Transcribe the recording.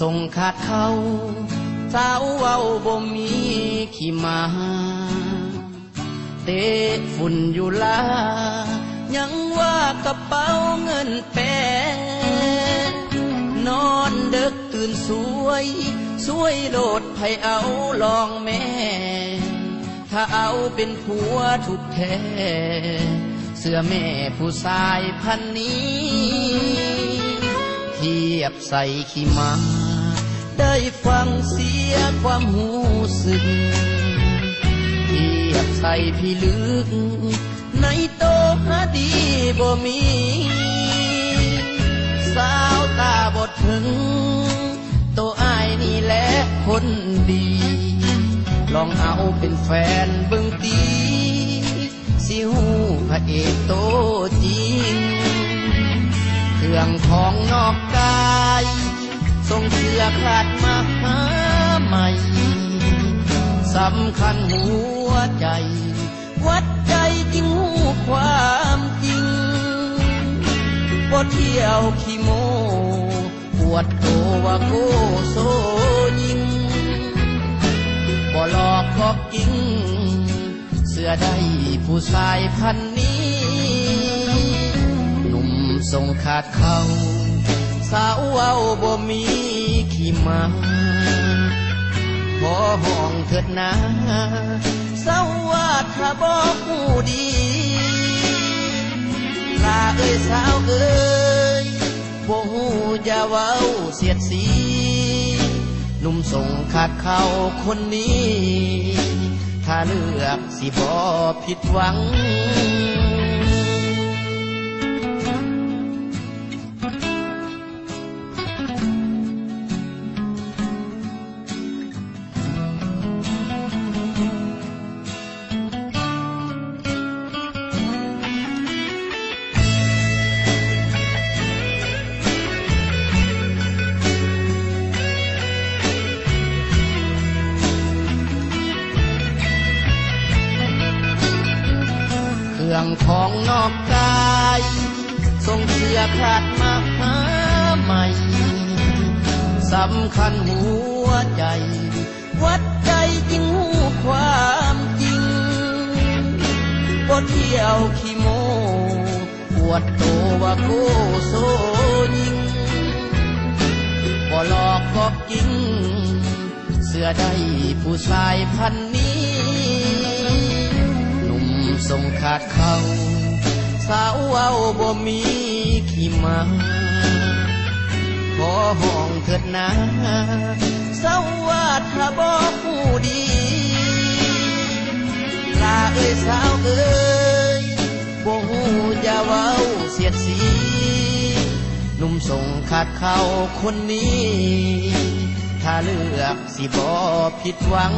ทรงขาดเขาสาวเว้าบ่มีขี่มา เตะฝุ่นอยู่ลา ยังว่ากระเป๋าเงินแปรนอนเดึกตื่นสวย สวยโลดไผเอาลองแม่ ถ้าเอาเป็นผัวถูกแท้ เสื้อแม่ผู้ชายพันนี้ เทียบใส่ขี้มา ได้ฟังเสียความหูสึกเทียบใส่พี่ลึก ในโตหาดีบ่มี สาวตาบดถึง โตอายนี่แหละคนดี ลองเอาเป็นแฟนเบิ่งตีสิหูพระเอกโตจริง เครื่องของนอกกาย ส่งเสื้อขาดมาหาใหม่สำคัญหัวใจ วัดใจจริงหูความจริงบ่เที่ยวขี้โมปวดโตว่าโกโซยิงบ่หลอกบอกจริง เสื้อได้ผู้ชายพันนี้ หนุ่มทรงขาดเขา สาวเว้าบ่มีขี้มาขอห้องเถิดนาสาวว่าถ้าบอกหูดีลาเอ้ยสาวเอ้ยบ่หูอย่าเว้าเสียดสีหนุ่มส่งขาดเขาคนนี้ ถ้าเลือกสิบ่ผิดหวัง รื่องของนอกกายส่งเสื้อขาดมาหาใหม่สำคัญหัวใจ วัดใจจริงหูความจริงบ่เที่ยวขี้โมปวดโตว่าโกโซยิงบ่หลอกบอกจริง เสื้อได้ผู้ชายพันนี้ มทรงขาดเขาสาวเว้าบ่มีขี้มาขอห้องเถิดนาสาวว่าถ้าบอกหูดีลาเอ้ยสาวเอ้ยบ่หูอย่าเว้าเสียดสี หนุ่มทรงขาดเขาคนนี้ ถ้าเลือกสิบ่ผิดหวัง